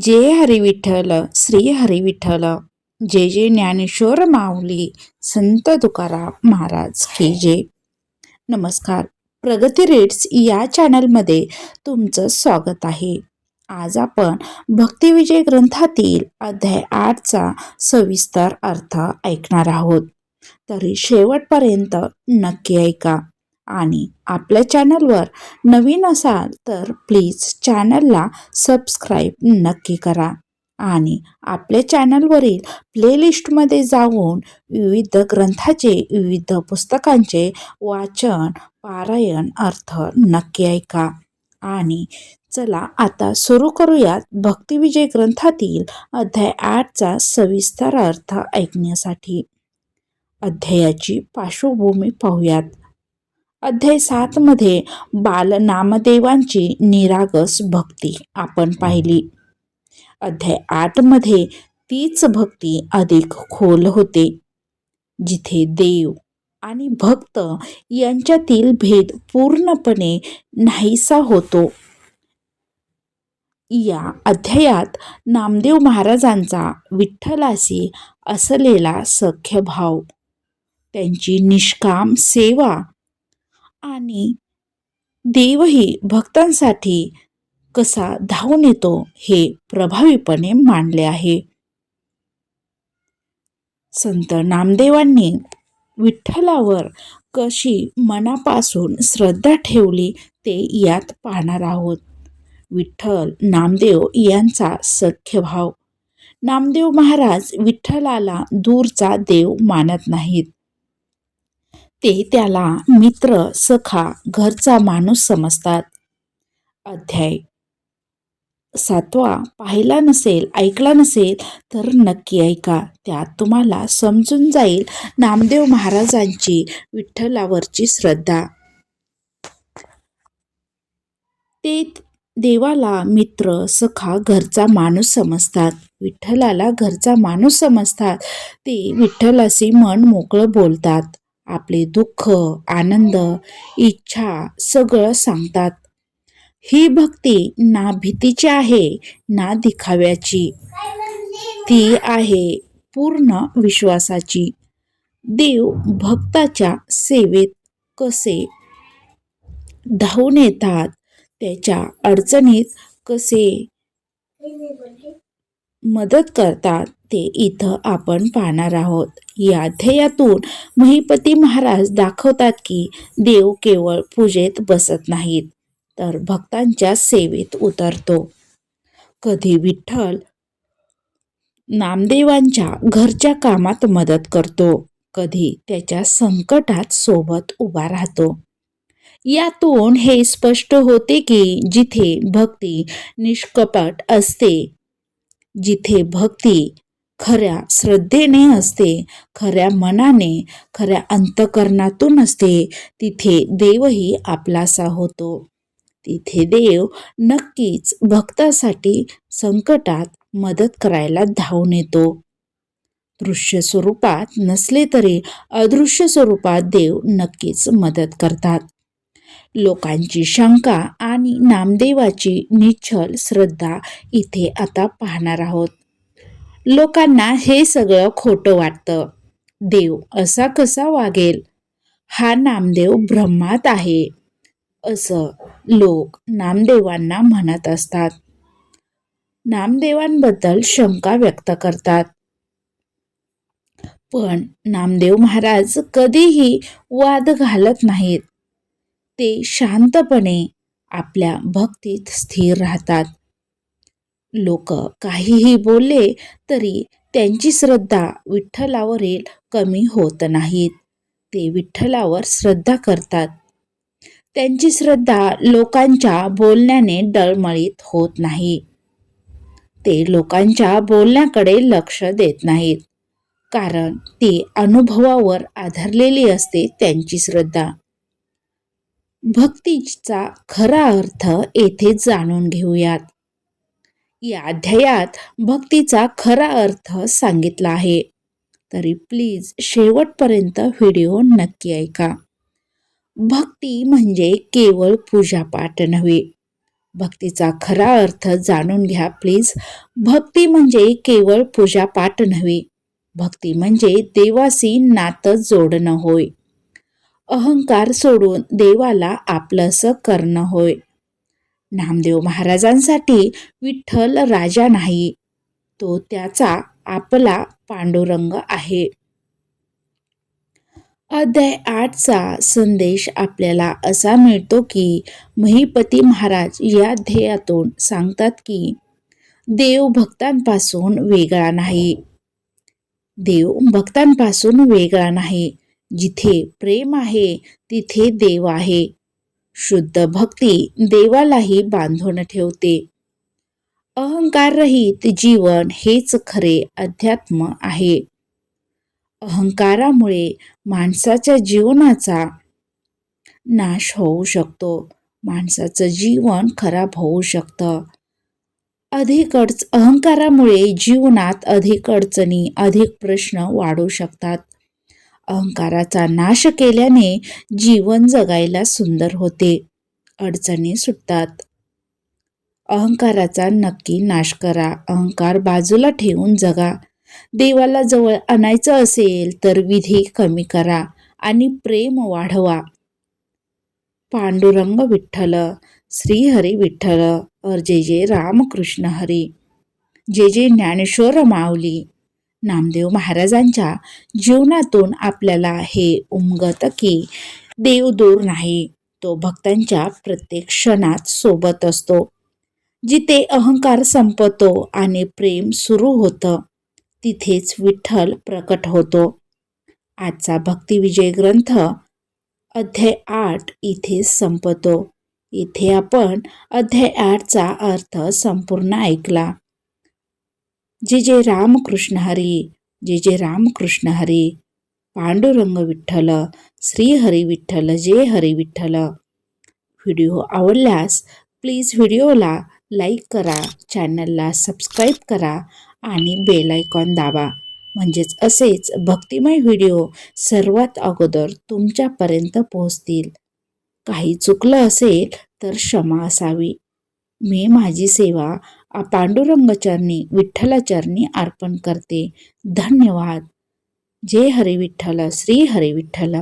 जय हरी विठ्ठल श्री हरी विठ्ठल जय जय ज्ञानेश्वर माऊली संत तुकाराम महाराज की जय नमस्कार. प्रगती रेट्स या चॅनलमध्ये तुमचं स्वागत आहे. आज आपण भक्तिविजय ग्रंथातील अध्याय आठचा सविस्तर अर्थ ऐकणार आहोत. तरी शेवटपर्यंत नक्की ऐका. आणि आपल्या चॅनलवर नवीन असाल तर प्लीज चॅनलला सबस्क्राईब नक्की करा. आणि आपल्या चॅनलवरील प्लेलिस्टमध्ये जाऊन विविध ग्रंथाचे विविध पुस्तकांचे वाचन पारायण अर्थ नक्की ऐका. आणि चला आता सुरू करूयात भक्तिविजय ग्रंथातील अध्याय आठचा सविस्तर अर्थ ऐकण्यासाठी. अध्यायाची पार्श्वभूमी पाहूयात. अध्याय सातमध्ये बाल नामदेवांची निरागस भक्ती. आपण पाहिली. अध्याय आठमध्ये तीच भक्ती अधिक खोल होते. जिथे देव आणि भक्त यांच्यातील भेद पूर्णपणे नाहीसा होतो. या अध्यायात नामदेव महाराजांचा विठ्ठलाशी असलेला सख्य भाव त्यांची निष्काम सेवा आणि देवही भक्तांसाठी कसा धावून येतो हे प्रभावीपणे मांडले आहे. संत नामदेवांनी विठ्ठलावर कशी मनापासून श्रद्धा ठेवली ते यात पाहणार आहोत. विठ्ठल नामदेव यांचा सख्य भाव नामदेव महाराज विठ्ठलाला दूरचा देव मानत नाहीत. ते त्याला मित्र सखा घरचा माणूस समजतात. अध्याय. सातवा. पाहिला नसेल ऐकला नसेल तर नक्की ऐका. त्यात तुम्हाला समजून जाईल नामदेव महाराजांची विठ्ठलावरची श्रद्धा. ते देवाला मित्र सखा घरचा माणूस समजतात. विठ्ठलाला घरचा माणूस समजतात. ते विठ्ठलाशी मन मोकळं बोलतात. आपले दुःख आनंद इच्छा सगळं सांगतात. ही भक्ती ना भीतीची आहे ना दिखाव्याची. ती आहे पूर्ण विश्वासाची. देव भक्ताच्या सेवेत कसे धावून येतात त्याच्या अडचणीत कसे मदत करतात ते इथं आपण पाहणार आहोत. या ध्येयातून महिपती महाराज दाखवतात की देव केवळ पूजेत बसत नाहीत तर भक्तांच्या सेवेत उतरतो. कधी विठ्ठल नामदेवांच्या घरच्या कामात मदत करतो कधी त्याच्या संकटात सोबत उभा राहतो. यातून हे स्पष्ट होते की जिथे भक्ती निष्कपट असते जिथे भक्ती खऱ्या श्रद्धेने असते खऱ्या मनाने खऱ्या अंतकरणातून असते तिथे देवही आपलासा होतो. तिथे देव नक्कीच भक्तासाठी संकटात मदत करायला धावून येतो. दृश्य स्वरूपात नसले तरी अदृश्य स्वरूपात देव नक्कीच मदत करतात. लोकांची शंका आणि नामदेवाची निश्चल श्रद्धा इथे आता पाहणार आहोत. लोकांना हे सगळं खोटं वाटतं. देव असा कसा वागेल? हा नामदेव ब्रह्मात आहे. असं लोक नामदेवांना म्हणत असतात. नामदेवांबद्दल शंका व्यक्त करतात. पण नामदेव महाराज कधीही वाद घालत नाहीत. ते शांतपणे आपल्या भक्तीत स्थिर राहतात. लोक काहीही बोलले तरी त्यांची श्रद्धा विठ्ठलावरील कमी होत नाहीत. ते विठ्ठलावर श्रद्धा करतात. त्यांची श्रद्धा लोकांच्या बोलण्याने डळमळीत होत नाही. ते लोकांच्या बोलण्याकडे लक्ष देत नाहीत. कारण ती अनुभवावर आधारलेली असते त्यांची श्रद्धा. भक्तीचा खरा अर्थ येथे जाणून घेऊयात. या अध्यायात भक्तीचा खरा अर्थ सांगितला आहे. तरी प्लीज शेवटपर्यंत व्हिडिओ नक्की ऐका. भक्ती म्हणजे केवळ पूजापाठ नव्हे. भक्तीचा खरा अर्थ जाणून घ्या प्लीज भक्ती म्हणजे केवळ पूजापाठ नव्हे. भक्ती म्हणजे देवाशी नातं जोडणं होय. अहंकार सोडून देवाला आपलंसं करणं होय. नामदेव महाराजांसाठी विठ्ठल राजा नाही तो त्याचा आपला पांडुरंग आहे. अध्याय आठचा संदेश आपल्याला असा मिळतो की महिपती महाराज या ध्येयातून सांगतात की देव भक्तांपासून वेगळा नाही. देव भक्तांपासून वेगळा नाही. जिथे प्रेम आहे तिथे देव आहे. शुद्ध भक्ती देवालाही बांधून ठेवते. अहंकाररहित जीवन हेच खरे अध्यात्म आहे. अहंकारामुळे माणसाच्या जीवनाचा नाश होऊ शकतो. माणसाचं जीवन खराब होऊ शकतं. अधिक अडच अहंकारामुळे जीवनात अधिक अडचणी अधिक प्रश्न वाढू शकतात. अहंकाराचा नाश केल्याने जीवन जगायला सुंदर होते. अडचणी सुटतात. अहंकाराचा नक्की नाश करा. अहंकार बाजूला ठेवून जगा. देवाला जवळ आणायचं असेल तर विधी कमी करा आणि प्रेम वाढवा. पांडुरंग विठ्ठल श्रीहरी विठ्ठल और जे जे रामकृष्ण हरी जे जे ज्ञानेश्वर माऊली नामदेव महाराजांच्या जीवनातून आपल्याला हे उमगत की देव दूर नाही. तो भक्तांच्या प्रत्येक क्षणात सोबत असतो. जिथे अहंकार संपतो आणि प्रेम सुरू होतं तिथेच विठ्ठल प्रकट होतो. आजचा भक्तिविजय ग्रंथ अध्याय आठ इथे संपतो. इथे आपण अध्याय आठचा अर्थ संपूर्ण ऐकला. जे जे रामकृष्ण हरी जे जे रामकृष्ण हरी. पांडुरंग विठ्ठल श्री हरी विठ्ठल जे हरी विठ्ठल. व्हिडिओ आवडल्यास प्लीज व्हिडिओला लाईक करा चॅनलला सबस्क्राईब करा आणि बेल आयकॉन दाबा. म्हणजेच असेच भक्तिमय व्हिडिओ सर्वात अगोदर तुमच्यापर्यंत पोहोचतील. काही चुकलं असेल तर क्षमा असावी. मी माझी सेवा पांडुरंगचरणी विठ्ठलाचरणी अर्पण करते. धन्यवाद. जय हरी विठ्ठल श्री हरी विठ्ठल.